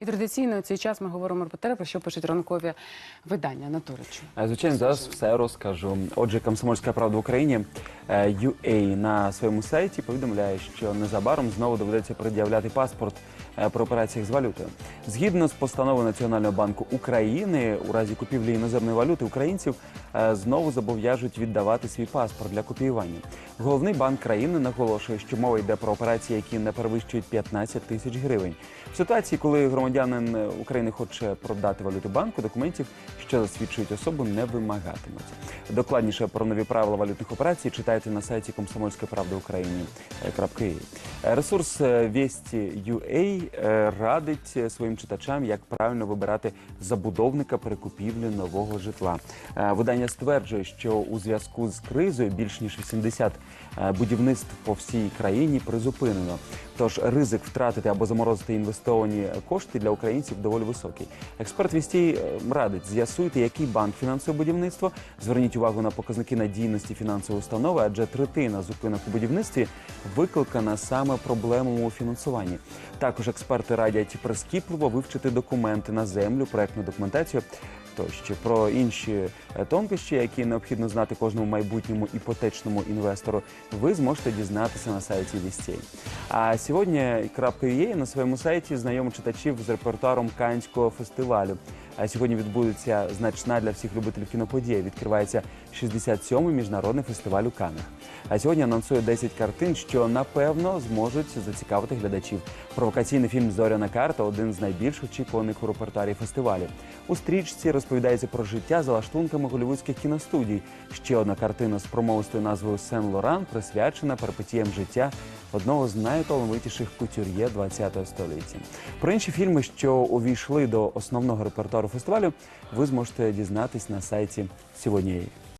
І традиційно у цей час ми говоримо про те, про що пишуть ранкові видання на Туричу. Е, Звичайно, зараз все розкажу. Отже, Комсомольська правда в Україні е, UA на своєму сайті повідомляє, що незабаром знову доведеться пред'являти паспорт е, при операціях з валютою. Згідно з постановою Національного банку України, у разі купівлі іноземної валюти українців е, знову зобов'яжуть віддавати свій паспорт для копіювання. Головний банк країни наголошує, що мова йде про операції, які не перевищують 15 тисяч гривень. В ситуації, коли громадянин України хоче продати валюту банку, документів, що засвідчують особу, не вимагатимуть. Докладніше про нові правила валютних операцій читайте на сайті Комсомольської правди України. Ресурс е, Вєсті.ua е, радить своїм читачам, як правильно вибирати забудовника при купівлі нового житла. Е, Видання стверджує, що у зв'язку з кризою більш ніж 80 е, будівництв по всій країні призупинено. Тож ризик втратити або заморозити інвестовані кошти для українців доволі високий. Експерт Вістій е, радить з'ясуйте, який банк фінансує будівництво. Зверніть увагу на показники надійності фінансової установи, адже третина зупинок у будівництві викликана саме проблемами у фінансуванні. Також експерти радять прискіпливо вивчити документи на землю, проектну документацію. Тощо про інші е, тонкощі, які необхідно знати кожному майбутньому іпотечному інвестору, ви зможете дізнатися на сайті Вістей. А сьогодні .ua на своєму сайті знайомить читачів з репертуаром Канського фестивалю. Сьогодні відбудеться значна для всіх любителів кіноподія. Відкривається 67-й міжнародний фестиваль у Канах. А сьогодні анонсує 10 картин, що напевно зможуть зацікавити глядачів. Провокаційний фільм Зоряна карта один з найбільш очікуваних у репертуарі фестивалю. У стрічці розповідається про життя за лаштунками голівудських кіностудій. Ще одна картина з промовистою назвою Сен Лоран присвячена перипетіям життя одного з найталановитіших кутюр'є ХХ століття. Про інші фільми, що увійшли до основного репертуару фестивалю, ви зможете дізнатись на сайті сьогодні.